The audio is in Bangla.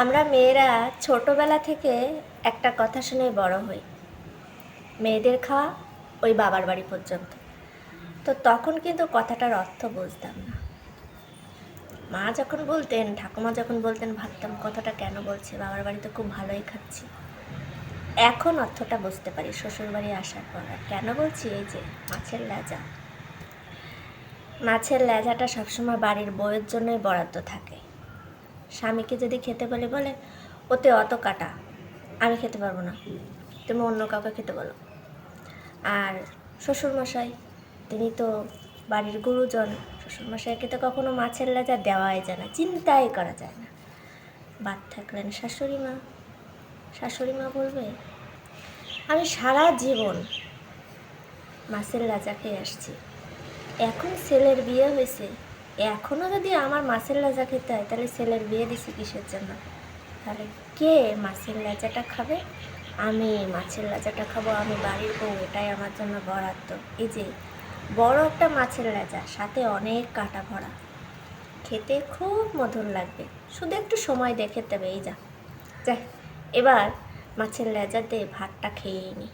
আমরা মেয়েরা ছোটবেলা থেকে একটা কথা শুনে বড় হই। মেয়েদের খাওয়া ওই বাবার বাড়ি পর্যন্ত। তো তখন কিন্তু কথাটার অর্থ বুঝতাম না। মা যখন বলতেন, ঠাকুমা যখন বলতেন, ভাবতাম কথাটা কেন বলছে? বাবার বাড়ি তো খুব ভালোই খাচ্ছি। এখন অর্থটা বুঝতে পারি শ্বশুর বাড়ি আসার পর। কেন বলছি এই যে, মাছের লেজা। মাছের লেজাটা সবসময় বাড়ির বউয়ের জন্যই বরাদ্দ থাকে। স্বামীকে যদি খেতে বলে বলে, ওতে অত কাটা, আমি খেতে পারব না। তুমি অন্য কাউকে খেতে বলো। আর শ্বশুরমশাই, তিনি তো বাড়ির গুরুজন, শ্বশুরমশাইকে তো কখনো মাছের লেজা দেওয়াই যায় না, চিন্তাই করা যায় না। বাদ থাকলেন শাশুড়ি মা। শাশুড়ি মা বলবে, আমি সারা জীবন মাছের লাজা খেয়ে আসছি। এখন ছেলের বিয়ে হয়েছে এখনও যদি আমার মাছের লেজা খেতে হয়, তাহলে ছেলের বিয়ে দিছি কিসের জন্য? তাহলে কে মাছের লেজাটা খাবে? আমি মাছের লেজাটা খাব, আমি বাড়ির বউ এটাই আমার জন্য বরাদ্দ। এই যে, বড় একটা মাছের লেজা সাথে অনেক কাটা ভরা। খেতে খুব মধুর লাগবে। শুধু একটু সময় দেখে দেবে এই যা। যাই, এবার মাছের লেজা দিয়ে ভাতটা খেয়ে নিই